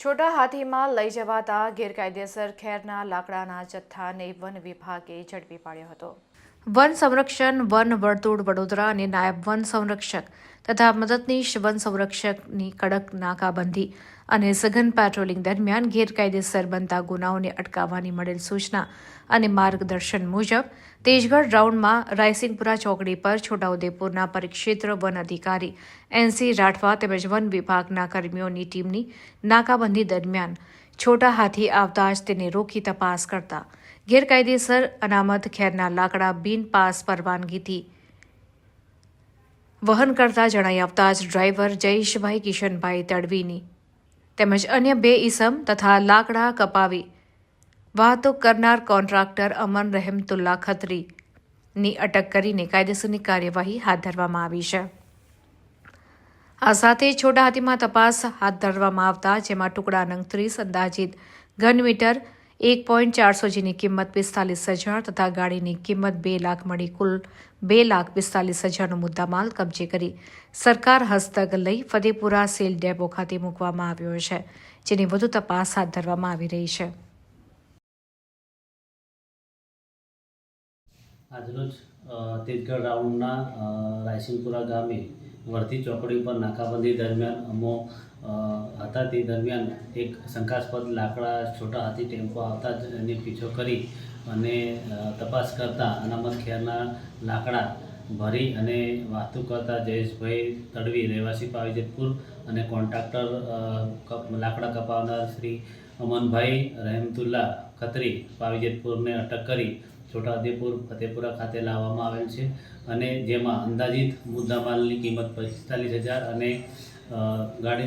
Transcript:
છોટા હાથીમાં લઈ જવાતા ગેરકાયદેસર ખેરના લાકડાના જથ્થાને વન વિભાગે ઝડપી પાડ્યો હતો. વન સંરક્ષણ, વન વર્તુળ વડોદરા અને નાયબ વન સંરક્ષક તથા મદદનીશ વન સંરક્ષકની કડક નાકાબંધી અને સઘન પેટ્રોલિંગ દરમિયાન ગેરકાયદેસર બનતા ગુનાઓને અટકાવવાની મળેલ સૂચના અને માર્ગદર્શન મુજબ તેજગઢ રાઉન્ડમાં રાયસિંગપુરા ચોકડી પર છોટાઉદેપુરના પરિક્ષેત્ર વન અધિકારી એનસી રાઠવા તેમજ વન વિભાગના કર્મીઓની ટીમની નાકાબંધી દરમિયાન છોટા હાથી આવતા જ તેને રોકી તપાસ કરતા ગેરકાયદેસર અનામત ખેરના લાકડા બિન પાસ પરવાનગીથી. વહન કરતા જણાઈ આવતા જ ડ્રાઈવર જયેશભાઈ કિશનભાઈ તડવીની તેમજ અન્ય બે ઈસમ તથા લાકડા કપાવી વાહતુક કરનાર કોન્ટ્રાક્ટર અમન રહેમતુલ્લા ખત્રીની અટક કરીને કાયદેસરની કાર્યવાહી હાથ ધરવામાં આવી છે. આ સાથે છોટા હાથીમાં તપાસ હાથ ધરવામાં આવતા જેમાં ટુકડા નંગ ત્રીસ અંદાજિત ઘન મીટર એક પોઈન્ટ ચારસો જેની કિંમત પિસ્તાલીસ હજાર તથા ગાડીની કિંમત બે લાખ મળી કુલ બે લાખ પિસ્તાલીસ હજારનો મુદ્દામાલ કબજે કરી. સરકાર હસ્તક લઈ ફતેપુરા સેલ ડેપો ખાતે મૂકવામાં આવ્યો છે, જેની વધુ તપાસ હાથ ધરવામાં આવી રહી છે. આજરોજ તેજગઢ રાઉન્ડના રાયસિંગપુરા ગામે વર્ધી ચોકડી પર નાકાબંધી દરમિયાન અમો હતા તે દરમિયાન એક શંકાસ્પદ લાકડા છોટા હાથી ટેમ્પો આવતા જ એની પીછો કરી અને તપાસ કરતા અનામત ખેરના લાકડા ભરી અને વાહતુક કરતા જયેશભાઈ તડવી રહેવાસી પાવીજેતપુર અને કોન્ટ્રાક્ટર લાકડા કપાવનાર શ્રી અમનભાઈ રહેમતુલ્લા ખત્રી પાવીજેતપુરને અટક કરી છોટાઉદેપુર, ફતેપુરા ખાતે લાવવામાં આવેલ છે અને જેમાં અંદાજિત મુદ્દામાલની કિંમત પિસ્તાલીસ હજાર અને ગાડી